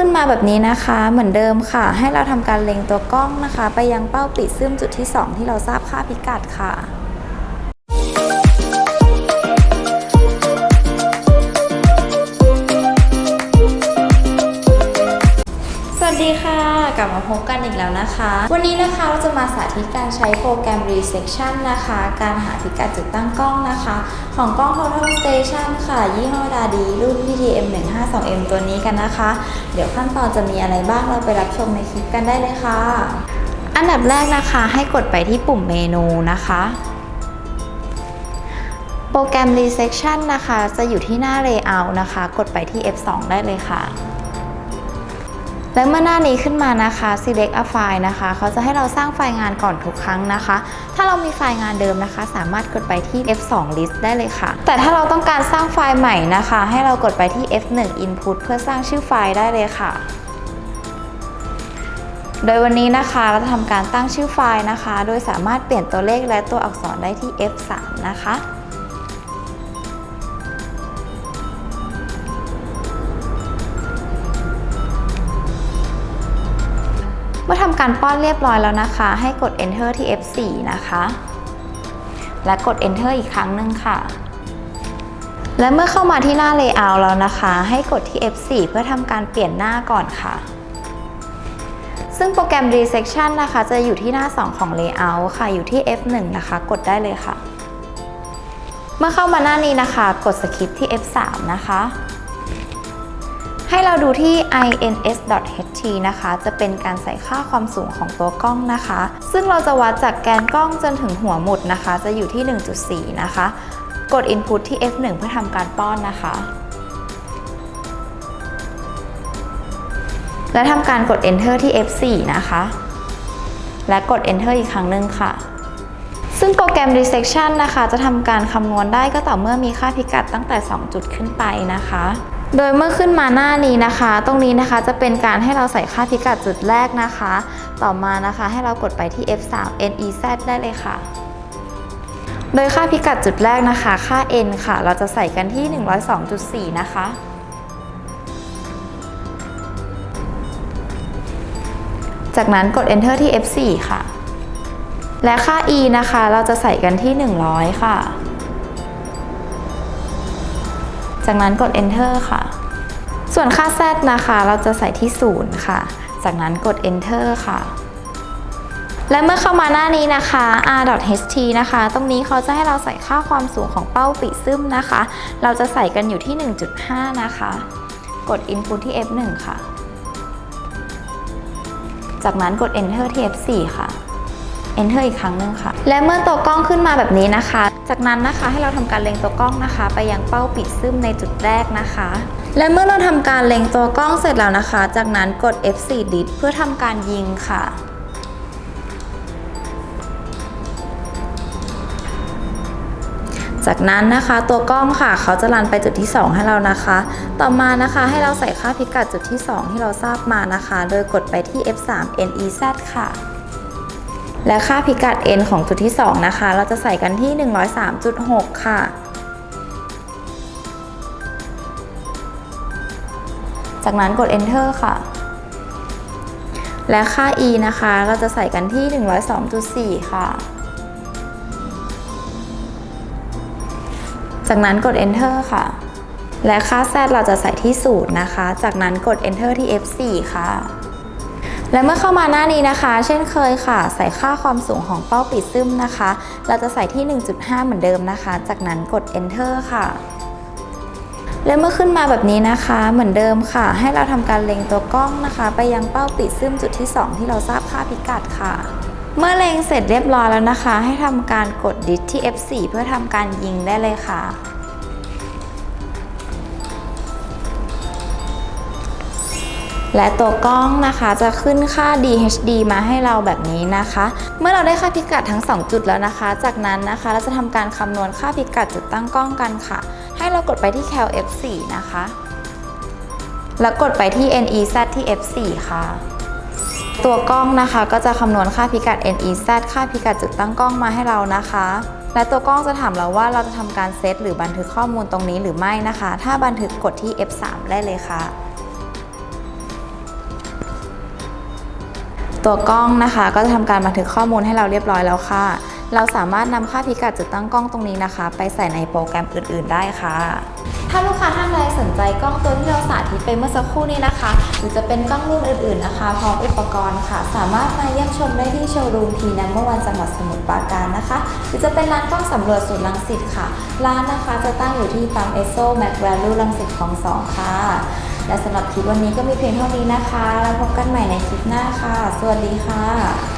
ขึ้นมาแบบนี้นะคะเหมือนเดิมค่ะ ให้เราทำการเล็งตัวกล้องนะคะ ไปยังเป้าปิดซึมจุดที่ 2 ที่เราทราบค่าพิกัดค่ะ กลับมาพบกันอีกแล้วนะคะ วันนี้นะคะเราจะมาสาธิตการใช้โปรแกรม Resection นะคะ การหาพิกัดจุดตั้งกล้องนะคะ ของกล้อง Total Station ค่ะ ยี่ห้อดาดีรุ่น PTM 152M ตัวนี้กันนะคะ เดี๋ยวขั้นตอนจะมีอะไรบ้างเราไปรับชมในคลิปกันได้เลยค่ะ อันดับแรกนะคะให้กดไปที่ปุ่มเมนูนะคะโปรแกรม Resection นะคะ จะอยู่ที่หน้า Layout นะคะ กดไปที่ F2 ได้เลยค่ะ และเมื่อหน้านี้ขึ้นมานะคะ select a file นะคะ เขาจะให้เราสร้างไฟล์งานก่อนทุกครั้งนะคะ ถ้าเรามีไฟล์งานเดิมนะคะ สามารถกดไปที่ F2 list ได้เลยค่ะ แต่ถ้าเราต้องการสร้างไฟล์ใหม่นะคะ ให้เรากดไปที่ F1 input เพื่อสร้างชื่อไฟล์ได้เลยค่ะ โดยวันนี้นะคะเราจะทำการตั้งชื่อไฟล์นะคะ โดยสามารถเปลี่ยนตัวเลขและตัวอักษรได้ที่ F3 นะคะ มื่อทำการป้อนเรียบร้อยแล้วนะคะ ให้กด enter ที่ F4 นะคะ และกด enter อีกครั้งหนึ่งค่ะ และเมื่อเข้ามาที่หน้า layout แล้วนะคะ ให้กดที่ F4 เพื่อทำการเปลี่ยนหน้าก่อนค่ะ ซึ่งโปรแกรม resection นะคะ จะอยู่ที่หน้า 2 ของ layout ค่ะ อยู่ที่ F1 นะคะ กดได้เลยค่ะ เมื่อเข้ามาหน้านี้นะคะ กด skip ที่ F3 นะคะ ให้เราดูที่ ins.ht นะคะ จะเป็นการใส่ค่าความสูงของตัวกล้องนะคะ ซึ่งเราจะวัดจากแกนกล้องจนถึงหัวหมุดนะคะ จะอยู่ที่ 1.4 นะคะ กด input ที่ F1 เพื่อทำการป้อนนะคะ และทำการกด enter ที่ F4 นะคะ และกด enter อีกครั้งหนึ่งค่ะซึ่งโปรแกรม resection นะคะ จะทำการคำนวณได้ก็ต่อเมื่อมีค่าพิกัดตั้งแต่ 2 จุดขึ้นไปนะคะ โดยเมื่อขึ้นมาหน้านี้นะคะ ตรงนี้นะคะจะเป็นการให้เราใส่ค่าพิกัดจุดแรกนะคะ ต่อมานะคะให้เรากดไปที่ F3 NEZ ได้เลยค่ะ โดยค่าพิกัดจุดแรกนะคะ ค่า n ค่ะ เราจะใส่กันที่ 102.4 นะคะจากนั้นกด enter ที่ F4 ค่ะ และค่า e นะคะ เราจะใส่กันที่ 100 ค่ะ จากนั้นกด enter ค่ะ ส่วนค่า z นะคะ เราจะใส่ที่ 0 ค่ะ จากนั้นกด enter ค่ะ และเมื่อเข้ามาหน้านี้นะคะ r.ht นะคะ ตรงนี้เขาจะให้เราใส่ค่าความสูงของเป้าปิซึมนะคะ เราจะใส่กันอยู่ที่ 1.5 นะคะ กด input ที่ F1 ค่ะ จากนั้นกด enter ที่ F4 ค่ะ enter อีกครั้งหนึ่งค่ะ และเมื่อตัวกล้องขึ้นมาแบบนี้นะคะ จากนั้นนะคะให้เราทำการเล็งตัวกล้องนะคะ ไปยังเป้าปิดซึมในจุดแรกนะคะ และเมื่อเราทำการเล็งตัวกล้องเสร็จแล้วนะคะ จากนั้นกด F4 ดิเพื่อทำการยิงค่ะจากนั้นนะคะตัวกล้องค่ะเขาจะรันไปจุดที่ 2 ให้เรานะคะ ต่อมานะคะให้เราใส่ค่าพิกัดจุดที่ 2 ที่เราทราบมานะคะ โดยกดไปที่ F3 NEZ ค่ะ และค่าพิกัด n ของจุดที่ 2 นะคะ เราจะใส่กันที่ 103.6 ค่ะ จากนั้นกด enter ค่ะ และค่า e นะคะ เราจะใส่กันที่ 102.4 ค่ะ จากนั้นกด enter ค่ะ และค่า z เราจะใส่ที่ 0 นะคะ จากนั้นกด enter ที่ F4 ค่ะ และเมื่อเข้ามาหน้านี้นะคะ เช่นเคยค่ะ ใส่ค่าความสูงของเป้าปิดซึมนะคะ เราจะใส่ที่ 1.5 เหมือนเดิมนะคะ จากนั้นกด enter ค่ะ และเมื่อขึ้นมาแบบนี้นะคะ เหมือนเดิมค่ะ ให้เราทำการเล็งตัวกล้องนะคะ ไปยังเป้าปิดซึมจุดที่ 2 ที่เราทราบค่าพิกัดค่ะ เมื่อเล็งเสร็จเรียบร้อยแล้วนะคะ ให้ทำการกดดิสที่ F4 เพื่อทำการยิงได้เลยค่ะ และตัวกล้องนะคะจะขึ้นค่า DHD มาให้เราแบบนี้นะคะ เมื่อเราได้ค่าพิกัดทั้ง 2 จุดแล้วนะคะ จากนั้นนะคะเราจะทำการคำนวณค่าพิกัดจุดตั้งกล้องกันค่ะ ให้เรากดไปที่ cal F4 นะคะ แล้วกดไปที่ NEZ ที่ F4 ค่ะ ตัวกล้องนะคะก็จะคำนวณค่าพิกัด NEZ ค่าพิกัดจุดตั้งกล้องมาให้เรานะคะและตัวกล้องจะถามเราว่าเราจะทำการเซตหรือบันทึกข้อมูลตรงนี้หรือไม่นะคะ ถ้าบันทึกกดที่ F3 ได้เลยค่ะ ตัวกล้องนะคะก็จะทำการบันทึกข้อมูลให้เราเรียบร้อยแล้วค่ะ เราสามารถนำค่าพิกัดจุดตั้งกล้องตรงนี้นะคะ ไปใส่ในโปรแกรมอื่น ๆ ได้ค่ะ ถ้าลูกค้าท่านใดสนใจกล้องตัวที่เราสาธิตไปเมื่อสักครู่นี้นะคะ หรือจะเป็นกล้องรุ่นอื่น ๆนะคะ พร้อมอุปกรณ์ค่ะ สามารถมาเยี่ยมชมได้ที่โชว์รูมทีนัมเมื่อวันจังหวัดสมุทรปราการนะคะ หรือจะเป็นร้านกล้องสำรวจศูนย์รังสิตค่ะ ร้านนะคะจะตั้งอยู่ที่ปั๊มเอสโซแมคแวลูรังสิตคลองสองค่ะ และสำหรับคลิปวันนี้ก็มีเพียงเท่านี้นะคะ แล้วพบกันใหม่ในคลิปหน้าค่ะ สวัสดีค่ะ